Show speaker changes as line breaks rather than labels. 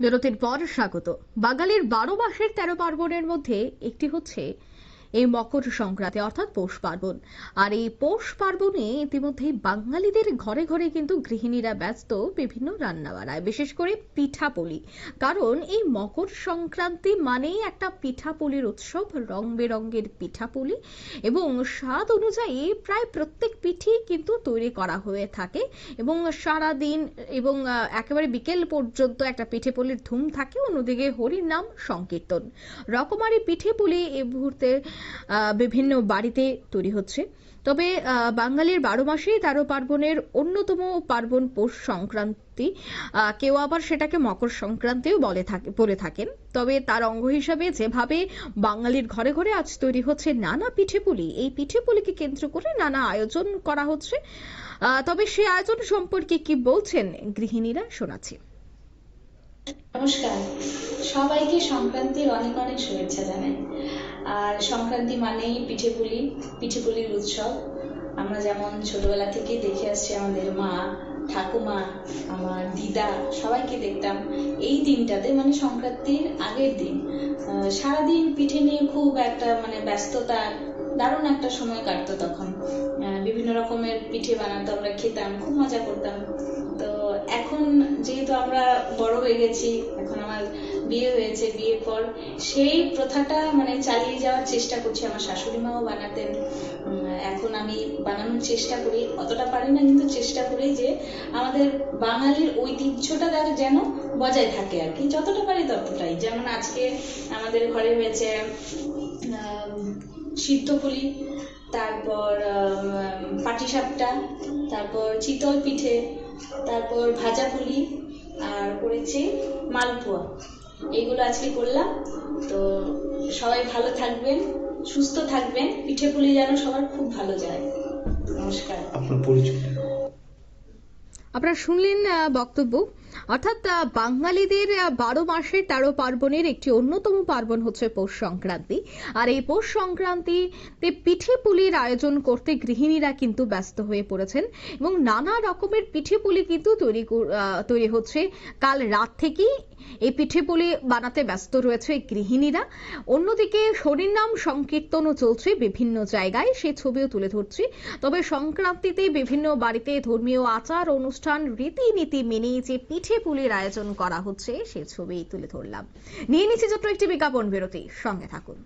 বিরতির পর স্বাগত। বাঙালির বারো মাসের তেরো পার্বণের মধ্যে একটি হচ্ছে এই মকর সংক্রান্তি, অর্থাৎ পৌষ পার্বণ। আর এই পৌষ পার্বণে ইতিমধ্যেই বাঙালিদের ঘরে ঘরে কিন্তু গৃহিণীরা ব্যস্ত বিভিন্ন রান্নাবাড়ায়, বিশেষ করে পিঠাপুলি। কারণ এই মকর সংক্রান্তি মানেই একটা পিঠাপুলির উৎসব, রং বেরঙের পিঠাপুলি। এবং স্বাদ অনুযায়ী প্রায় প্রত্যেক পিঠি কিন্তু তৈরি করা হয়ে থাকে। এবং সারা দিন এবং একেবারে বিকেল পর্যন্ত একটা পিঠেপুলির ধুম থাকে। অন্যদিকে হরির নাম সংকীর্তন। রকমারি পিঠেপুলি এই মুহূর্তে বিভিন্ন বাড়িতে তৈরি হচ্ছে। তবে বাঙালির বারো মাসেই তেরো পার্বণের অন্যতম পার্বণ পৌষ সংক্রান্তি কেউ আবার সেটাকে মকর সংক্রান্তিও বলে থাকে, বলে থাকেন। তবে তার অঙ্গ হিসাবে যেভাবে বাঙালির ঘরে ঘরে আজ তৈরি হচ্ছে নানা পিঠেপুলি, এই পিঠেপুলিকে কেন্দ্র করে নানা আয়োজন করা হচ্ছে। তবে সে আয়োজন সম্পর্কে কি বলছেন গৃহিণীরা শোনাচ্ছি।
নমস্কার। সবাইকে সংক্রান্তির অনেক অনেক শুভেচ্ছা জানাই। আর সংক্রান্তি মানেই পিঠেপুলি, পিঠেপুলির উৎসব। আমরা যেমন ছোটবেলা থেকেই দেখে আসছি আমাদের মা, ঠাকুমা, আমার দিদা, সবাইকে দেখতাম এই দিনটাতে মানে সংক্রান্তির আগের দিন। সারাদিন পিঠে নিয়ে খুব একটা মানে ব্যস্ততা, দারুণ একটা সময় কাটতো তখন। বিভিন্ন রকমের পিঠে বানাতো, আমরা খেতাম, খুব মজা করতাম। তো এখন যেহেতু আমরা বড় হয়ে গেছি, এখন আমার বিয়ে হয়েছে, বিয়ের পর সেই প্রথাটা মানে চালিয়ে যাওয়ার চেষ্টা করছি আমার শাশুড়ি মাও বানাতেন। এখন আমি বানানোর চেষ্টা করি, অতটা পারি না, কিন্তু চেষ্টা করি যে আমাদের বাঙালির ঐতিহ্যটা তার যেন বজায় থাকে আর কি। যতটা পারি ততটাই। যেমন আজকে আমাদের ঘরে হয়েছে সিদ্ধ পুলি, তারপর পাটিসাপটা তারপর চিতল পিঠে, তারপর ভাজা পুলি, আর করেছি মালপোয়া। এইগুলো আজকে করলাম। তো সবাই ভালো থাকবেন, সুস্থ থাকবেন। পিঠে পুলি যেন সবার খুব ভালো যায়। নমস্কার।
আপনার পরিচয়
আপনারা শুনলেন বক্তব্য। অর্থাৎ বাঙালিদের বারো মাসের তেরো পার্বণের একটি অন্যতম পার্বণ হচ্ছে পৌষ সংক্রান্তি। আর এই পৌষ সংক্রান্তিতে পিঠে পুলির আয়োজন করতে গৃহিণীরা কিন্তু ব্যস্ত হয়ে পড়েছেন এবং নানা রকমের পিঠে পুলি কিন্তু তৈরি তৈরি হচ্ছে। কাল রাত থেকেই এই পিঠে পুলি বানাতে ব্যস্ত রয়েছে গৃহিণীরা। অন্যদিকে নাম সংকীর্তনও চলছে বিভিন্ন জায়গায় সেই ছবিও তুলে ধরছি। তবে সংক্রান্তিতে বিভিন্ন বাড়িতে ধর্মীয় আচার অনুষ্ঠান রীতিনীতি মেনেই যে পিঠে পুলির আয়োজন করা হচ্ছে, সে ছবি তুলে ধরলাম। নিয়ে নিচ্ছি ছোট্ট একটি বিজ্ঞাপন বিরতি। সঙ্গে থাকুন।